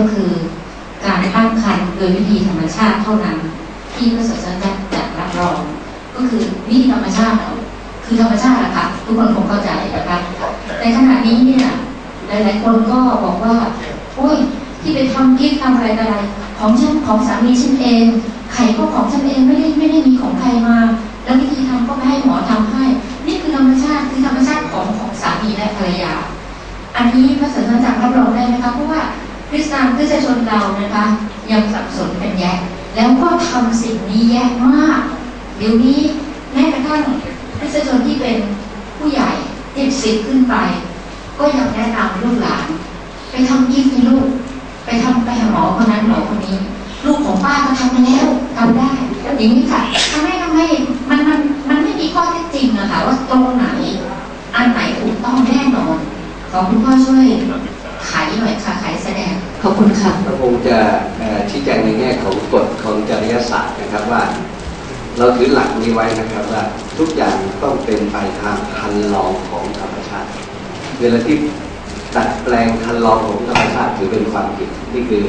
ก็คือ การตั้งครรภ์โดยวิธีธรรมชาติเท่านั้น ที่พระศาสนาจะรับรอง ก็คือวิธีธรรมชาติคือธรรมชาติอะค่ะทุกคนคงเข้าใจนะคะในขณะนี้เนี่ยหลายๆคนก็บอกว่าโอ้ยที่ไปทำกิฟทำอะไรอะไร ของฉันของสามีฉันเองไข่ก็ของฉันเองไม่ได้ไม่ได้มีของใครมา แล้ววิธีทำก็ไม่ให้หมอทำให้ นี่คือธรรมชาติคือธรรมชาติของของสามีและภรรยา อันนี้พระศาสนาจักรรับรองได้ไหมคะเพราะว่า คริสตานคริสตชนเรานะคะ ยังสับสนกันแยะแล้วก็ทำสิ่งนี้แยะมาก เดี๋ยวนี้แม้กระทั่งคริสตชนที่เป็นผู้ใหญ่เจ็ดสิบขึ้นไป ก็ยังแนะนำลูกหลาน ไปทำกิฟต์ให้ลูก ไปทำไปหาหมอคนนั้นหมอคนนี้ ลูกของป้าก็ทำมาแล้วทำได้อย่างนี้ค่ะทำให้ทำให้มันมันมันไม่มีข้อเท็จจริงอะค่ะว่าตรงไหน อันไหนถูกต้องแน่นอนขอคุณพ่อช่วย ขายหน่อยค่ะขายแสดงขอบคุณค่ะก็คงจะเอ่อชี้แจงในแง่ของกฎของจริยศาสตร์นะครับว่า เราถือหลักนี้ไว้นะครับว่าทุกอย่างต้องเป็นไปทางคันลองของธรรมชาติ เวลาที่ดัดแปลงคันลองของธรรมชาติถือเป็นความผิดนี่คือ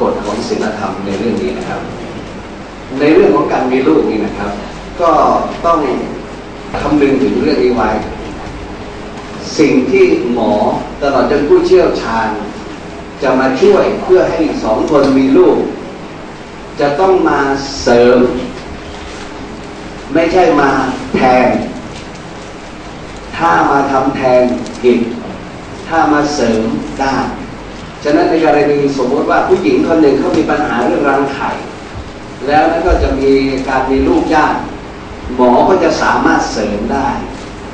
กฎของศีลธรรมในเรื่องนี้นะครับ ในเรื่องของการมีลูกนี่นะครับ ก็ต้องคำนึงถึงเรื่องนี้ไว้ สิ่งที่หมอตลอดจนผู้เชี่ยวชาญ จะมาช่วยเพื่อให้สองคนมีลูก จะต้องมาเสริม ไม่ใช่มาแทน ถ้ามาทำแทนผิดถ้ามาเสริมได้ฉะนั้นในกรณีสมมติว่าผู้หญิงคนหนึ่งเขามีปัญหาเรื่องรังไข่แล้วนั่นก็จะมีการมีลูกยากหมอก็จะสามารถเสริมได้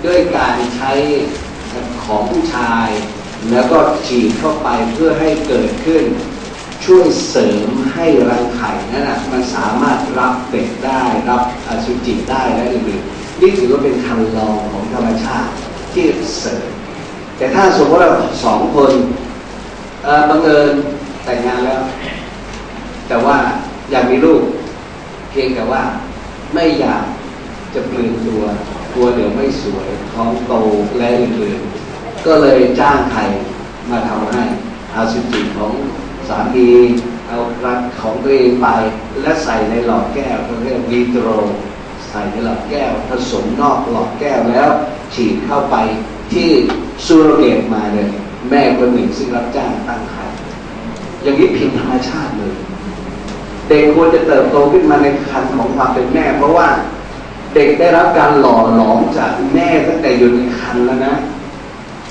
ด้วยการใช้ ของผู้ชาย แล้วก็ฉีดเข้าไปเพื่อให้เกิดขึ้น ช่วยเสริมให้รังไข่นั่นนะมันสามารถรับเป็ดได้รับอสุจิได้และอื่นๆนี่ถือว่าเป็นคันลองของธรรมชาติที่เสริม แต่ถ้าสมมติว่าสองคนบังเอิญแต่งงานแล้ว แต่ว่าอยากมีลูกเพียงแต่ว่าไม่อยากจะปลืนตัวกลัวเดี๋ยวไม่สวยท้องโตและอื่นๆ ก็เลยจ้างใครมาทำให้เอาสุจิของสามีเอารักของตัวเองไป และใส่ในหลอดแก้วเขาเรียกวีโตรใส่ในหลอดแก้วผสมนอกหลอดแก้วแล้ว ฉีดเข้าไปที่ซูโรเกตมาเลยแม่คนหนึ่งซึ่งรับจ้างตั้งไข่อย่างนี้ผิดธรรมชาติเลย เด็กควรจะเติบโตขึ้นมาในคันของความเป็นแม่ เพราะว่าเด็กได้รับการหล่อหลอมจากแม่ตั้งแต่อยู่ในคันแล้วนะ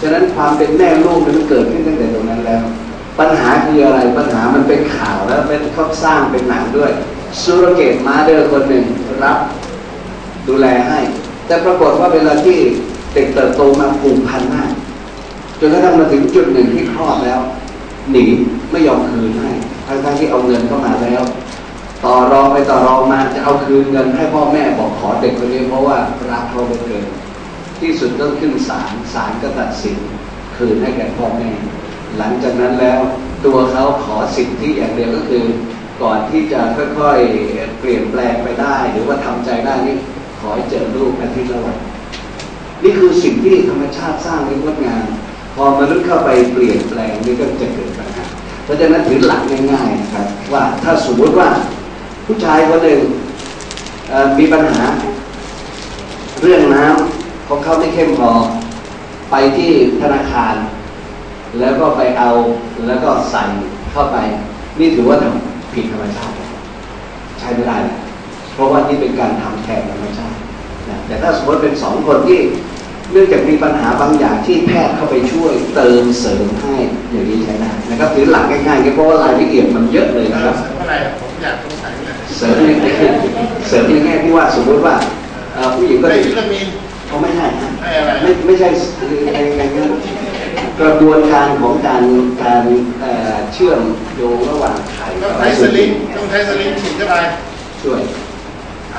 ฉะนั้นความเป็นแม่ลูกมันเกิดขึ้นตั้งแต่ตรงนั้นแล้ว ปัญหาคืออะไรปัญหามันเป็นข่าวแล้วเป็นเขาสร้างเป็นหนังด้วยซูรเกตมาเดอร์คนหนึ่งรับดูแลให้ แต่ปรากฏว่าเวลาที่เด็กเติบโตมาผูกพันมากจนกระทั่งมาถึงจุดหนึ่งที่คลอดแล้ว หนีไม่ยอมคืนให้ทั้งๆที่เอาเงินเข้ามาแล้ว ต่อรองไปต่อรองมาจะเอาคืนเงินให้พ่อแม่บอกขอเด็กคนนี้เพราะว่ารักเขาเหลือเกิน ที่สุดต้องขึ้นศาลศาลก็ตัดสินคืนให้แก่พ่อแม่ หลังจากนั้นแล้วตัวเขาขอสิทธิอย่างเดียวก็คือ ก่อนที่จะค่อยๆเปลี่ยนแปลงไปได้ หรือว่าทำใจได้นี่ขอให้เจอลูกอาทิตย์ละวันนี่คือสิ่งที่ธรรมชาติสร้างไว้งดงามพอมนุษย์เข้าไปเปลี่ยนแปลงนี่ก็จะเกิดปัญหาเพราะฉะนั้นถือหลักง่ายๆนะครับ ว่าถ้าสมมติว่าผู้ชายคนหนึ่งมีปัญหา เรื่องน้ำ ของเขาไม่เข้มพอไปที่ธนาคาร แล้วก็ไปเอาแล้วก็ใส่เข้าไป นี่ถือว่าทำผิดธรรมชาติใช้ไม่ได้นะเพราะว่านี่เป็นการทำแทนธรรมชาตินะแต่ถ้าสมมติเป็นสองคนที่เนื่องจากมีปัญหาบางอย่างที่แพทย์เข้าไปช่วยเติมเสริมให้อย่างนี้ใช้ได้นะครับถือหลักง่ายๆเพราะว่ารายละเอียดมันเยอะเลยนะครับเสริมอะไรอะผมอยากสงสัยเลยเสริมในเสริมในแง่ที่ว่าสมมติว่าเอ่อผู้หญิงก็ได้วิตามิน เขาไม่ใช่นะให้อะไรไม่ไม่ใช่ในในในกระบวนการของการการเอ่อเชื่อมโยงระหว่างไข่ต้องกับใช้สลิงต้องใช้สลิงฉีดเข้าไปช่วย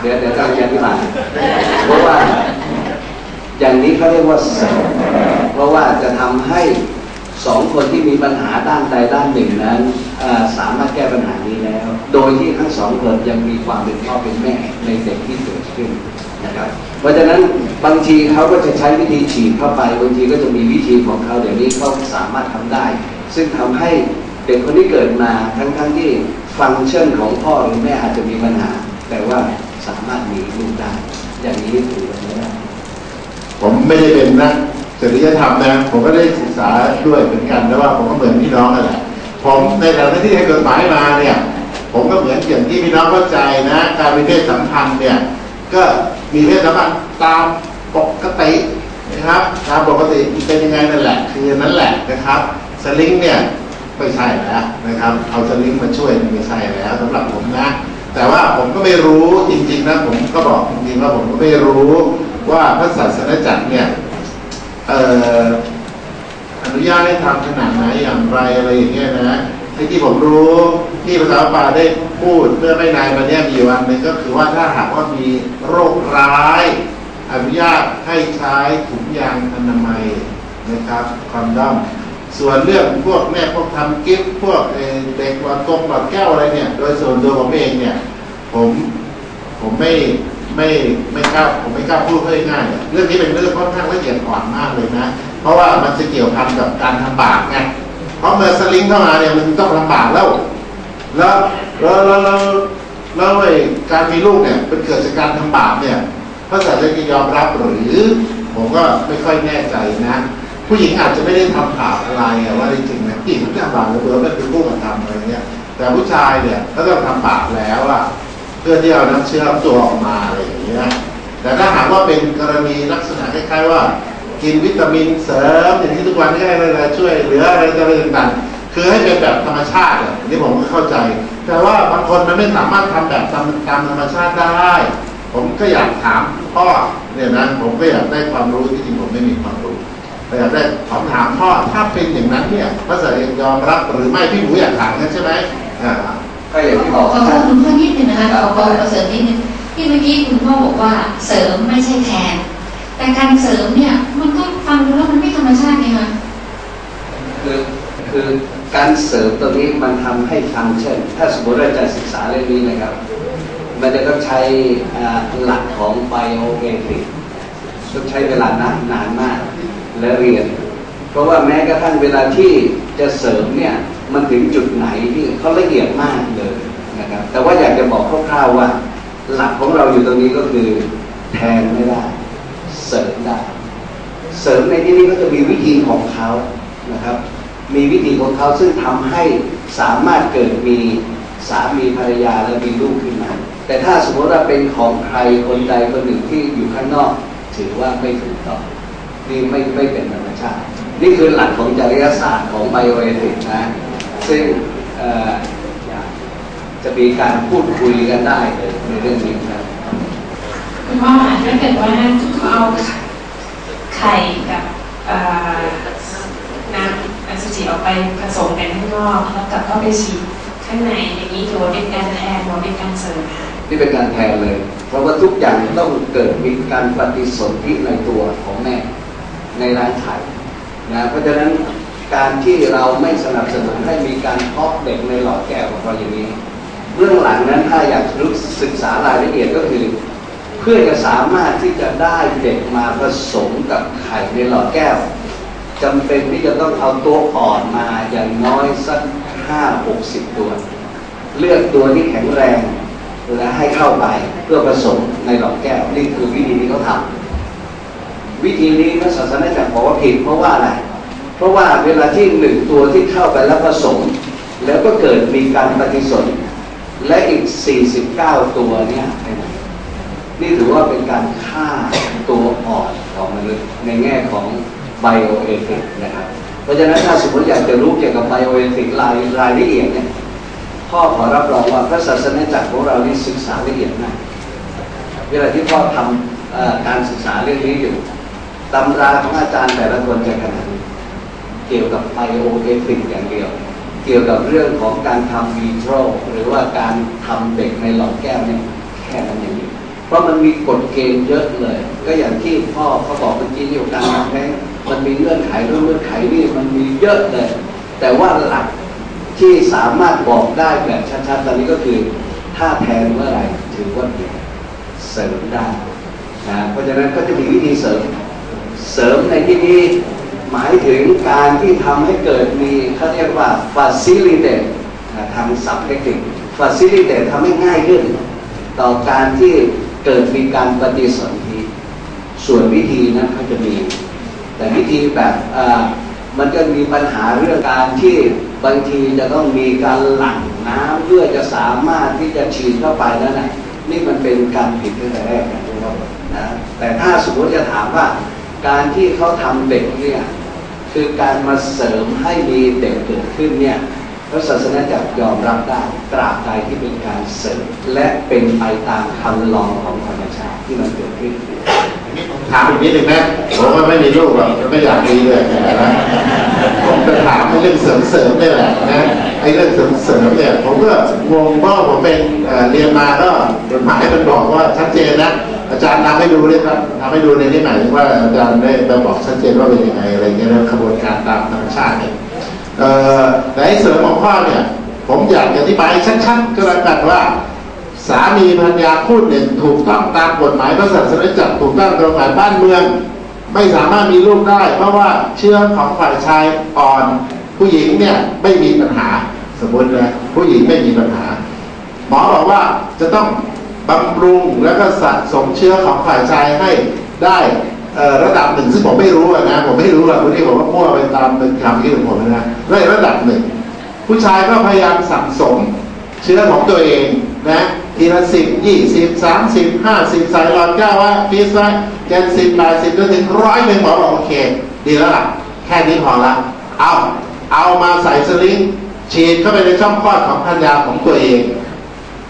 เดี๋ยวเดี๋ยวต้องอธิบายเพราะว่าอย่างนี้เขาเรียกว่าเสริมเพราะว่าจะทำให้สองคนที่มีปัญหาด้านใดด้านหนึ่งนั้นเอ่อสามารถแก้ปัญหานี้แล้ว โดยที่ทั้งสองคนยังมีความเป็นพ่อเป็นแม่ในเด็กที่เกิดขึ้นนะครับ เพราะฉะนั้นบางทีเขาก็จะใช้วิธีฉีดเข้าไป บางทีก็จะมีวิธีของเขาเดี๋ยวนี้เขาสามารถทำได้ ซึ่งทำให้เด็กคนที่เกิดมาทั้งๆที่ฟังก์ชันของพ่อหรือแม่อาจจะมีปัญหา แต่ว่าสามารถมีลูกได้ อย่างนี้ถือว่าไม่ได้ผมไม่ได้เป็นนักจริยธรรมนะผมก็ได้ศึกษาด้วยเหมือนกันแต่ว่าผมก็เหมือนพี่น้องนั่นแหละผมในฐานะที่ให้กฎหมายมาเนี่ย ผมก็เหมือนอย่างที่พี่น้องเข้าใจนะ การมีเพศสัมพันธ์เนี่ย ก็มีเพศสัมพันธ์ตามปกตินะครับตามปกติเป็นยังไงนั่นแหละ คือนั่นแหละนะครับสลิงเนี่ยไม่ใช่แล้วนะครับ เอาสลิงมาช่วยไม่ใช่แล้วสำหรับผมนะ แต่ว่าผมก็ไม่รู้จริง ๆนะผมก็บอกจริงๆว่าผมก็ไม่รู้ว่าพระศาสนาจักรเนี่ยอออนุญาตให้ทำขนาดไหนอย่างไรอะไรอย่างเงี้ยนะ ที่ที่ผมรู้ที่ภาษาป่าได้พูดเมื่อไม่นานมาเนี้ยมีอยู่วันหนึ่งก็คือว่าถ้าหากว่ามีโรคร้าย อนุญาตให้ใช้ถุงยางอนามัยนะครับคอนดอมส่วนเรื่องพวกแม่พวกทำกิฟต์พวกเด็กหลอดตรงหลอดแก้วอะไรเนี่ย โดยส่วนตัวผมเองเนี่ย ผมผมไม่ไม่ไม่กล้าผมไม่กล้าพูดเพื่อง่ายๆเรื่องนี้เป็นเรื่องค่อนข้างละเอียดอ่อนมากเลยนะ เพราะว่ามันจะเกี่ยวพันกับการทำบาปไง เพราะเมื่อสลิงเข้ามาเนี่ยมันต้องลำบากแล้ว แล้วแล้วแล้วแล้วแล้วไอ้การมีลูกเนี่ยเป็นเกิดจากการทำบาปเนี่ยพระศาสนาจะยอมรับหรือผมก็ไม่ค่อยแน่ใจนะ ผู้หญิงอาจจะไม่ได้ทำบาปอะไรว่าจริงๆนะผู้หญิงทำบาปแล้วเผื่อมันเป็นผู้กระทำอะไรเงี้ยแต่ผู้ชายเนี่ยก็ต้องทำบาปแล้วอะเพื่อที่เอาน้ำเชื้อตัวออกมาอะไรอย่างเงี้ยแต่ถ้าหากว่าเป็นกรณีลักษณะคล้ายๆว่า กินวิตามินเสริมอย่างที่ทุกวันนี้อะไรอะไรช่วยเหลืออะไรอะไรต่างๆคือให้เป็นแบบธรรมชาติอะอันนี่ผมก็เข้าใจ แต่ว่าบางคนมันไม่สามารถทำแบบตามตามธรรมชาติได้ ผมก็อยากถามพ่อเนี่ยนะผมก็อยากได้ความรู้ที่จริงผมไม่มีความรู้แต่อยากได้ขอถามพ่อถ้าเป็นอย่างนั้นเนี่ยพระสงฆ์ยอมรับหรือไม่พี่หนูอยากถามนั่นใช่ไหมอ่าก็อย่างที่ขบออกขอโทษคุณพ่อนิดนึงนะคะขอขอขอเสริมนิดนึงที่เมื่อกี้คุณพ่อบอกว่าเสริมไม่ใช่แทน แต่การเสริมเนี่ย มันก็ฟังดูแล้วมันไม่ธรรมชาติไงคะคือคือการเสริมตรงนี้มันทำให้ฟังก์ชันถ้าสมมติเราจะศึกษาเรื่องนี้นะครับ มันจะต้องใช้หลักของไบโอเอติกต้องใช้เวลานานนานมากและเรียน เพราะว่าแม้กระทั่งเวลาที่จะเสริมเนี่ยมันถึงจุดไหนที่เขาละเอียดมากเลยนะครับแต่ว่าอยากจะบอกคร่าวๆว่า หลักของเราอยู่ตรงนี้ก็คือแทนไม่ได้ เสริมได้ เสริมในที่นี้ก็จะมีวิธีของเขานะครับ มีวิธีของเขาซึ่งทำให้สามารถเกิดมีสามีภรรยาและมีลูกขึ้นมา แต่ถ้าสมมติว่าเป็นของใครคนใดคนหนึ่งที่อยู่ข้างนอก ถือว่าไม่ถูกต้องนี่ไม่ไม่เป็นธรรมชาติ นี่คือหลักของจริยศาสตร์ของไบโอเอติกนะ ซึ่งจะมีการพูดคุยกันได้เลยในเรื่องนี้ พ่อถ้าเกิดว่าเขาเอาไข่กับน้ำอสุจิออกไปผสมกันข้างนอกแล้วกลับเข้าไปฉีดข้างในอย่างนี้ถือว่าเป็นการแทนหรือเป็นการเสริมค่ะนี่เป็นการแทนเลย เพราะว่าทุกอย่างต้องเกิดมีการปฏิสนธิในตัวของแม่ในร่างไข่นะเพราะฉะนั้นการที่เราไม่สนับสนุนให้มีการเพาะเด็กในหลอดแก้วของเราอย่างนี้ เรื่องหลังนั้นถ้าอยากรู้ศึกษารายละเอียดก็คือ พื่อจะสามารถที่จะได้เด็กมาผสมกับไข่ในหลอดแก้วจำเป็นที่จะต้องเอาตัวอ่อนมาอย่างน้อยสักห้าหกสิบตัว เลือกตัวที่แข็งแรงและให้เข้าไปเพื่อผสมในหลอดแก้วนี่คือวิธีที่เขาทำวิธีนี้พระศาสนาจักรบอกว่าผิดเพราะว่าอะไรเพราะว่าเวลาที่หนึ่งตัวที่เข้าไปแล้วผสม แล้วก็เกิดมีการปฏิสนธิและอีก 49 ตัวเนี่ย นี่ถือว่าเป็นการฆ่าตัวอ่อนของมนุษย์ในแง่ของไบโอเอติกนะครับ เพราะฉะนั้นถ้าสมมติอยากจะรู้เกี่ยวกับไบโอเอติกรายรายละเอียดเนี่ยพ่อขอรับรองว่าพระศาสนาจักรของเรานี่ศึกษาละเอียดมากเวลาที่พ่อทำอการศึกษาเรื่องนี้อยู่ตำราของอาจารย์แต่ละคนจะขนาดนี้เกี่ยวกับไบโอเอติกอย่างเดียว เกี่ยวกับเรื่องของการทำวีโทรหรือว่าการทำเด็กในหลอดแก้วเนี่ยแค่นั้นอย่างเดียว เพราะมันมีกฎเกณฑ์เยอะเลย ก็อย่างที่พ่อเขาบอกเมื่อกี้อยู่การแท้งมันมีเงื่อนไขเรื่องเงื่อนไขนี่มันมีเยอะเลย แต่ว่าหลักที่สามารถบอกได้แบบชัดๆตอนนี้ก็คือ ถ้าแทนเมื่อไหร่ถือว่าเสริมได้นะเพราะฉะนั้นก็จะมีวิธีเสริม เสริมในที่นี้หมายถึงการที่ทำให้เกิดมีเขาเรียกว่า facilitate ทางศัพท์เทคนิค facilitate ทำให้ง่ายขึ้น ต่อการที่ เกิดมีการปฏิสนธิส่วนวิธีนั้นเขาจะมี แต่วิธีแบบมันก็มีปัญหาเรื่องการที่บางทีจะต้องมีการหลั่งน้ำเพื่อจะสามารถที่จะฉีดเข้าไปนั่นนะนี่มันเป็นการผิดตั้งแต่แรกนะครับนะแต่ถ้าสมมติจะถามว่าการที่เขาทำเด็กเนี่ยคือการมาเสริมให้มีเด็กเกิดขึ้นเนี่ย พระศาสนาจักรยอมรับได้ตราบใดที่เป็นการเสริมและเป็นไปตามคำลองของธรรมชาติที่มันเกิดขึ้นถามอีกนิดหนึ่งนะผมว่าไม่มีลูกหรอกไม่อยากมีเลยนะผมจะถามเรื่องเสริมเสริมๆนี่แหละนะไอ้เรื่องเสริมเสริมๆเนี่ยผมก็งงเพราะผมเป็นเรียนมาก็กฎหมายมันบอกว่าชัดเจนนะอาจารย์ทำให้ดูเลยครับทำให้ดูในที่ไหนว่าอาจารย์ได้บอกชัดเจนว่าเป็นยังไงอะไรเงี้ยนะขบวนการตามธรรมชาติเนี่ย แต่เสริมของพ่อเนี่ย ผมอยากจะอธิบายชัดๆก็แล้วกันว่า สามีภรรยาพูดเนี่ยถูกต้องตามกฎหมายพระศาสนาจักรถูกต้องตามกฎหมายบ้านเมือง ไม่สามารถมีลูกได้ เพราะว่าเชื้อของฝ่ายชายอ่อนผู้หญิงเนี่ยไม่มีปัญหาสมมตินะผู้หญิงไม่มีปัญหา หมอบอกว่าจะต้องบำรุงแล้วก็สะสมเชื้อของฝ่ายชายให้ได้ ระดับหนึ่งซึ่งผมไม่รู้นะ ผมไม่รู้อะวันนี้ผมว่ามั่วไปตามเป็นคำที่ของผมนะได้ระดับหนึ่งผู้ชายก็พยายามสั่งสมเชื้อของตัวเองนะทีละสิบยี่สิบสามสิบห้าสิบใส่หลอดแก้วว่าฟีสไว้เจ็ดสิบแปดสิบจนถึงร้อยหนึ่งหมอบอกโอเค ดีแล้วล่ะ แค่นี้พอละ เอาเอามาใส่สลิงฉีดเข้าไปในช่องคลอดของพันยาของตัวเอง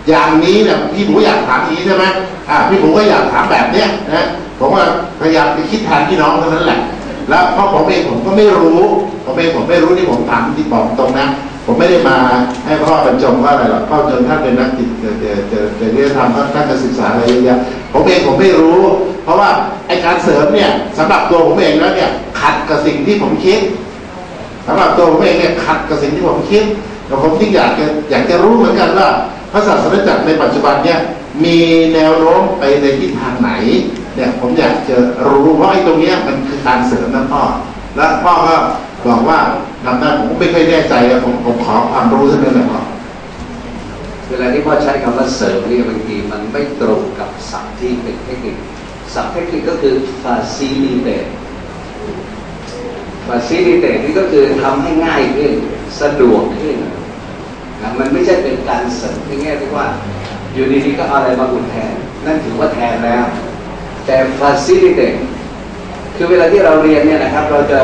อย่างนี้เนี่ยพี่หมูอยากถามอย่างนี้ใช่ไหมอ่าพี่หมูก็อยากถามแบบเนี้ยนะ ผมว่าพยายามไปคิดแทนพี่น้องเท่านั้นแหละ แล้วเพราะผมเองผมก็ไม่รู้ผมเองผมไม่รู้ที่ผมถามที่บอกตรงนะผมไม่ได้มาให้พ่อบรรจงว่าอะไรหรอกพ่อจนท่านเป็นนักจิตเจเจเจเริยธรรมท่านจะศึกษาอะไรเยอะแยะผมเองผมไม่รู้ เพราะว่าไอการเสริมเนี่ยสำหรับตัวผมเองแล้วเนี่ยขัดกับสิ่งที่ผมคิดสำหรับตัวผมเองเนี่ยขัดกับสิ่งที่ผมคิดแต่ผมที่อยากจะอยากจะรู้เหมือนกันว่าพระศาสนาจักรในปัจจุบันเนี่ยมีแนวโน้มไปในทิศทางไหน เนี่ยผมอยากจะรู้ว่าไอ้ตรงเนี้ยมันคือการเสริมนะพ่อ และพ่อก็บอกว่าทำได้ผมไม่ค่อยแน่ใจอะผมผมขอความรู้สักนิดหนึ่งพ่อเวลาที่พ่อใช้คำว่าเสริมเนี่ยบางทีมันไม่ตรงกับศัพท์ที่เป็นเทคนิคศัพท์เทคนิคก็คือ facilitate facilitate นี่ก็คือทำให้ง่ายขึ้นสะดวกขึ้นนะมันไม่ใช่เป็นการเสริมในแง่ที่ว่า อยู่ดีๆก็เอาอะไรมาอุดแทน นั่นถือว่าแทนแล้ว แต่ facilitate คือเวลาที่เราเรียนเนี่ยนะครับ เราจะ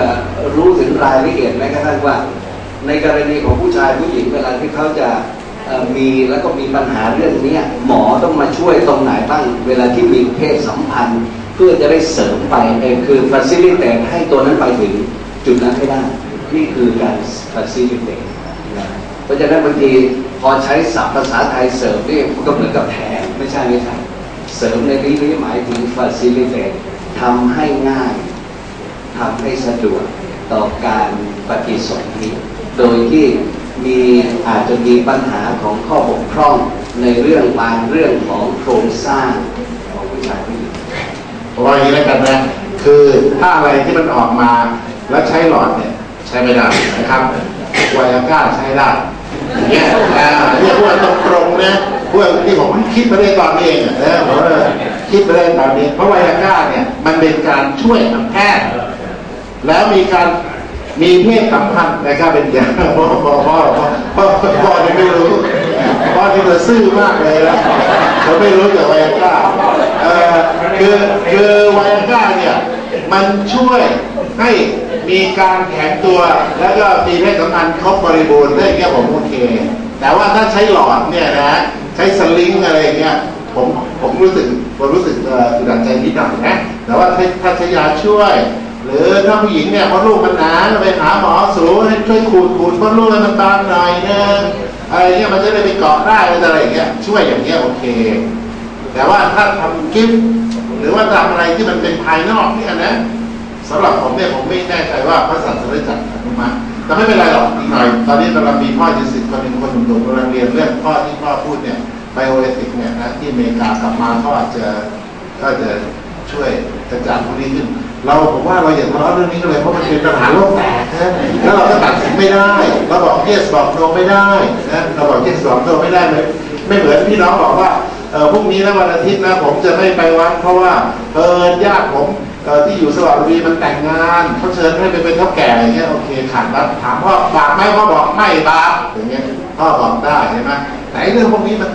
รู้ถึงรายละเอียดแม้กระทั่งว่า ในกรณีของผู้ชายผู้หญิงเวลาที่เขาจะมีแล้วก็มีปัญหาเรื่องนี้หมอต้องมาช่วยตรงไหนบ้าง เวลาที่มีเพศสัมพันธ์ เพื่อจะได้เสริมไปเองคือ facilitate ให้ตัวนั้นไปถึงจุดนั้นให้ได้ นี่คือการ facilitate เพราะฉะนั้นบางทีพอใช้ศัพท์ภาษาไทยเสริมนี่ก็เหมือนกับแทนไม่ใช่ไม่ใช่ เสริมในที่นี้หมายถึง facilitate ทำให้ง่ายทำให้สะดวกต่อการปฏิสนธิโดยที่มีอาจจะมีปัญหาของข้อบกพร่องในเรื่องบางเรื่องของโครงสร้างของผู้ชายผู้หญิงเพราะว่าอย่างนี้แล้วกันนะคือถ้าอะไรที่มันออกมาแล้วใช้หลอดเนี่ยใช้ไม่ได้นะครับไวอากาใช้ได้ อ่าเงี้ยอ่าเนี่ยพูดตรงๆนะพูดที่ผมคิดไปได้ตอนนี้เองอะนะผมว่าคิดไปได้ตอนนี้ เพราะไวอาก้าเนี่ยมันเป็นการช่วยทางแพทย์แล้วมีการมีเพศสัมพันธ์นะครับเป็นอย่างพ่อพ่อพ่อพ่อพ่อพ่อเนี่ยไม่รู้พ่อที่เธอซื่อมากเลยนะเขาไม่รู้จากไวอาก้าเออคือคือไวอาก้าเนี่ยมันช่วยให้ มีการแข็งตัวแล้วก็มีเพศสัมพันธ์ครบบริบูรณ์ได้แค่ผมโอเค แต่ว่าถ้าใช้หลอดเนี่ยนะใช้สลิงอะไรอย่างเงี้ยผมผมรู้สึกผมรู้สึกเอออึดอัดใจนิดหน่อยนะแต่ว่าถ้าใช้ยาช่วย หรือถ้าผู้หญิงเนี่ยพอลูกมันหนาไปหาหมอสูให้ช่วยขูดขูดพราะลูกมันบางหน่อยนึงอะไรเงี้ยมันจะได้ไปเกาะได้อะไรอย่างเงี้ยช่วยอย่างเงี้ยโอเค แต่ว่าถ้าทำกิฟหรือว่าทำอะไรที่มันเป็นภายนอกเนี่ยนะ สำหรับผมเนี่ยผมไม่แน่ใจว่าพระศาสนาจักรอนุมัติแต่ไม่เป็นไรหรอกอีกหน่อยตอนนี้กำลังมีพ่อจิสิทธิ์คนหนึ่งคนหนุ่มๆกำลังเรียนเรื่องพ่อที่พ่อพูดเนี่ยไบโอเอติกเนี่ยนะที่อเมริกากลับมาก็อาจจะก็จะช่วยกระจางพวกนี้ขึ้น เราผมว่าเราอย่าทะเลาะเรื่องนี้กันเลยเพราะมันเป็นปัญหาโลกแตกนะแล้วเราก็ตัดสินไม่ได้เราบอก yes บอก no ไม่ได้นะเราบอก yes บอก no ไม่ได้เลยไม่เหมือนพี่น้องบอกว่าเออพรุ่งนี้นะวันอาทิตย์นะผมจะไม่ไปวัดเพราะว่าเออญาติผม ที่อยู่สระบุรีมันแต่งงานเขาเชิญให้ไปเป็นเท่าแก่อย่างเงี้ยโอเคขาดรับถามพ่อบาปไหมพ่อบอกไม่บาปอย่างเงี้ยพ่อบอกได้ใช่ไหมไหนเรื่องพวกนี้มัน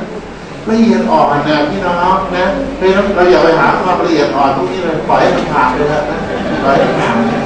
ละเอียดอ่อนนะพี่น้องนะเพราะฉะนั้นเราอย่าไปหาความละเอียดอ่อนพวกนี้เลยปล่อยให้มันผ่านไปเถอะนะปล่อยให้มันผ่าน